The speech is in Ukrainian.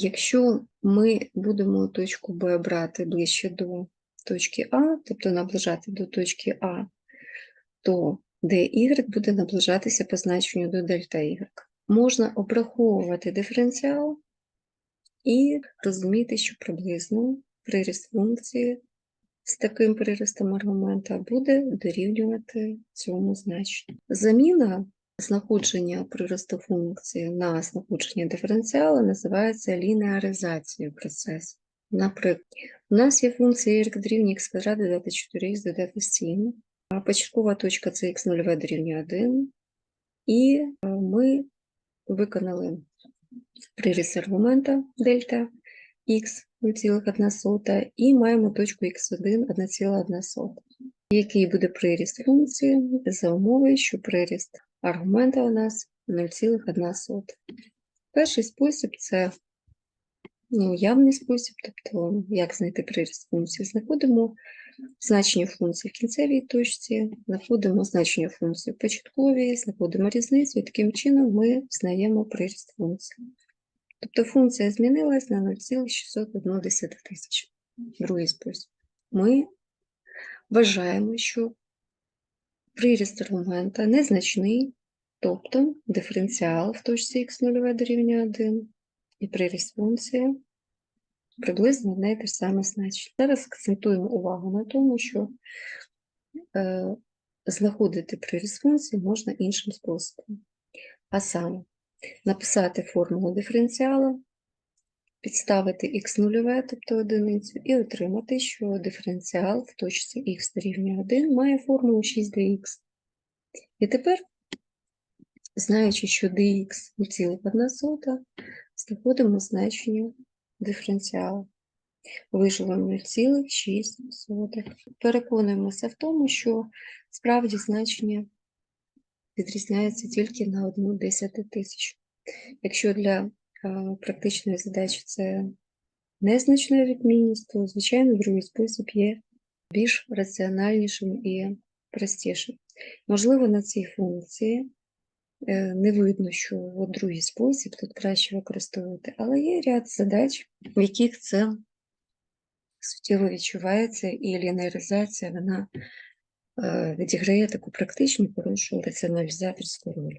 Якщо ми будемо точку Б брати ближче до точки А, тобто наближати до точки А, то dy буде наближатися по значенню до дельта y. Можна обраховувати диференціал і розуміти, що приблизно приріст функції з таким приростом аргумента буде дорівнювати цьому значенню. Заміна знаходження приросту функції на знаходження диференціалу називається лінеаризацією процесу. Наприклад, у нас є функція y дорівнює x квадрат додати 4х додати 7, а початкова точка це x0 дорівнює 1, і е, ми виконали приріст аргумента дельта х 0,1 і маємо точку х1 1,1, який буде приріст функції за умови, що приріст аргумента у нас 0,1. Перший спосіб це ну, явний спосіб, тобто як знайти приріст функції. Знаходимо значення функції в кінцевій точці, знаходимо значення функції в початковій, знаходимо різницю, і таким чином ми знаємо приріст функції. Тобто функція змінилась на 0,601 тисяч. Другий спосіб. Ми вважаємо, що приріст аргумента незначний, тобто диференціал в точці х0 дорівнює 1 і приріст функції приблизно одне і те ж саме значення. Зараз акцентуємо увагу на тому, що е, знаходити приріст функції можна іншим способом. А саме, написати формулу диференціалу, підставити х0, тобто одиницю, і отримати, що диференціал в точці х дорівнює 1 має формулу 6 dx. І тепер, знаючи, що dx 0,1, знаходимо значення диференціалу. Виживемо 0,6. Переконуємося в тому, що справді значення відрізняється тільки на одну десяти тисяч. Якщо для практичної задачі це незначна відмінність, то, звичайно, другий спосіб є більш раціональнішим і простішим. Можливо, на цій функції е, не видно, що другий спосіб тут краще використовувати, але є ряд задач, в яких це суттєво відчувається, і лінеаризація вона е, відіграє таку практичну хорошу раціоналізаторську роль.